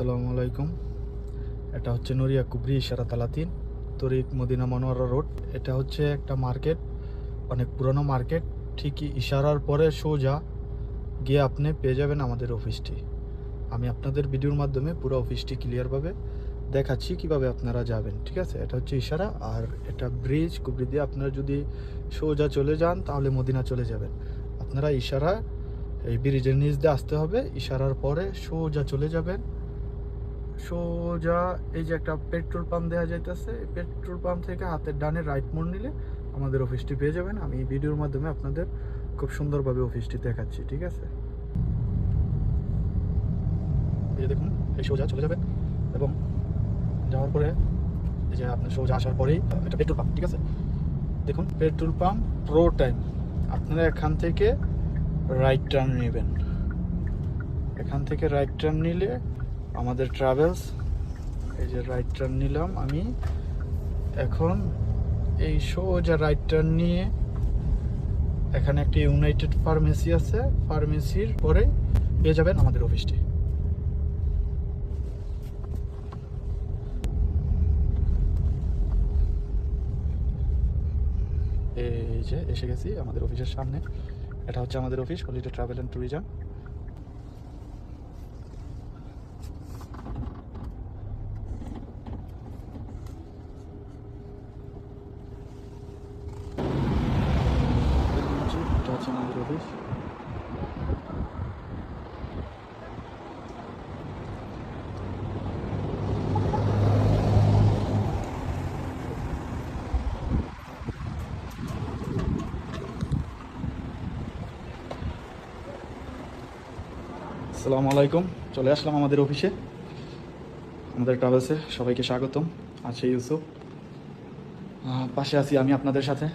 আসসালামু আলাইকুম। এটা হচ্ছে নরিয়া কুবরি ইশারা তালাতিন, তরিক মদিনা মনোয়ারা রোড। এটা হচ্ছে একটা মার্কেট, অনেক পুরনো মার্কেট। ঠিকই ইশারার পরে সোজা গিয়ে আপনি পেয়ে যাবেন আমাদের অফিসটি। আমি আপনাদের ভিডিওর মাধ্যমে পুরো অফিসটি ক্লিয়ারভাবে দেখাচ্ছি কীভাবে আপনারা যাবেন, ঠিক আছে? এটা হচ্ছে ইশারা আর এটা ব্রিজ কুবরি দিয়ে আপনারা যদি সোজা চলে যান তাহলে মদিনা চলে যাবেন। আপনারা ইশারা, এই ব্রিজের নিচ দিয়ে আসতে হবে। ইশারার পরে সোজা চলে যাবেন। সোজা এই যে একটা পেট্রোল পাম্প দেওয়া যাইতেছে পেট্রোল পাম্প থেকে হাতের ডানে রাইট মোড় নিলে আমাদের অফিসটি পেয়ে যাবেন। আমি ভিডিওর মাধ্যমে আপনাদের খুব সুন্দরভাবে অফিসটি দেখাচ্ছি, ঠিক আছে? এই যে দেখুন, এই সোজা চলে যাবে এবং যাওয়ার পরে এই যে আপনার সোজা আসার পরেই একটা পেট্রোল পাম্প, ঠিক আছে? দেখুন, পেট্রোল পাম্প প্রো টাইম আপনারা এখান থেকে রাইট টার্ন নেবেন। এখান থেকে রাইট টার্ন নিলে আমাদের ট্রাভেলস এই যে রাইট টার্ন নিলাম আমি। এখন এই সোজা রাইট টার্ন নিয়ে এখানে একটি ইউনাইটেড ফার্মেসি আছে ফার্মেসির পরে পেয়ে যাবেন আমাদের অফিসটি এই যে এসে গেছি আমাদের অফিসের সামনে। এটা হচ্ছে আমাদের office holiday travel and tourism এটা আমাদের আসসালামু আলাইকুম চলে আসলাম আমাদের অফিসে। আমাদের ট্রাভেলসে সবাইকে স্বাগতম। আছে ইউসুফ। পাশে আছি আমি আপনাদের সাথে।